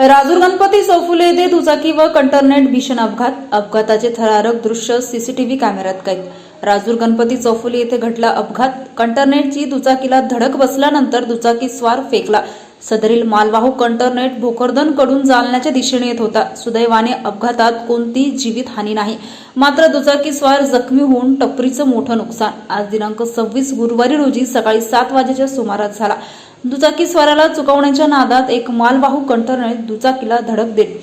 राजूर गणपती चौफुले येथे दुचाकी व कंटरनेट भीषण अपघात. अपघाताचे थरारक दृश्य सीसीटीव्ही कॅमेऱ्यात कैद. राजूर गणपती चौफुली येथे घडला अपघात. कंटरनेटची दुचाकीला धडक बसल्यानंतर दुचाकी स्वार फेकला. सदरील मालवाहू कंटरनेट भोकरदनकडून जालन्याच्या दिशेने येत होता. सुदैवाने अपघातात कोणतीही जीवितहानी नाही. मात्र दुचाकी स्वार जखमी होऊन टपरीचं मोठं नुकसान. आज दिनांक सव्वीस गुरुवारी रोजी सकाळी सात वाजेच्या सुमारास झाला. दुचाकी स्वाराला चुकवण्याच्या नादात एक मालवाहू कंटरने दुचाकीला धडक देत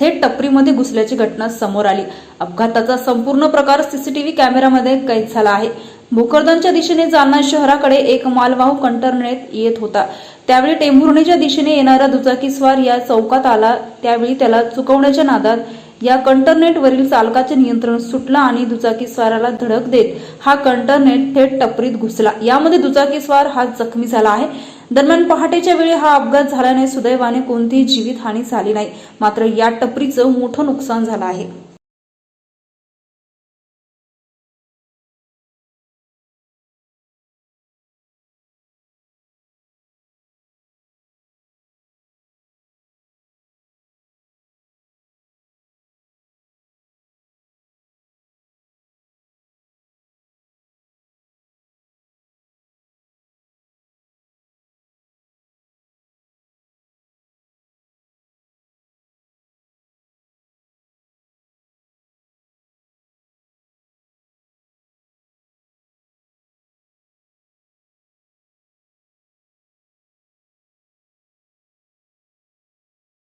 थेट टपरीमध्ये घुसल्याची घटना समोर आली. अपघाताचा संपूर्ण प्रकार सीसीटीव्ही कॅमेऱ्यामध्ये कैद झाला आहे. भोकरदनच्या दिशेने जालना शहराकडे एक मालवाहू कंटरनेत येत होता. त्यावेळी टेंभुर्णीच्या दिशेने येणारा दुचाकीस्वार या चौकात आला. त्यावेळी त्याला चुकवण्याच्या नादात या कंटरनेटवरील चालकाचे नियंत्रण सुटलं आणि दुचाकीस्वाराला धडक देत हा कंटरनेट थेट टपरीत घुसला. यामध्ये दुचाकीस्वार हा जखमी झाला आहे. दरम्यान पहाटेच्या वेळी हा अपघात झाल्याने सुदैवाने कोणतीही जीवितहानी झाली नाही. मात्र या टपरीचं मोठं नुकसान झालं आहे.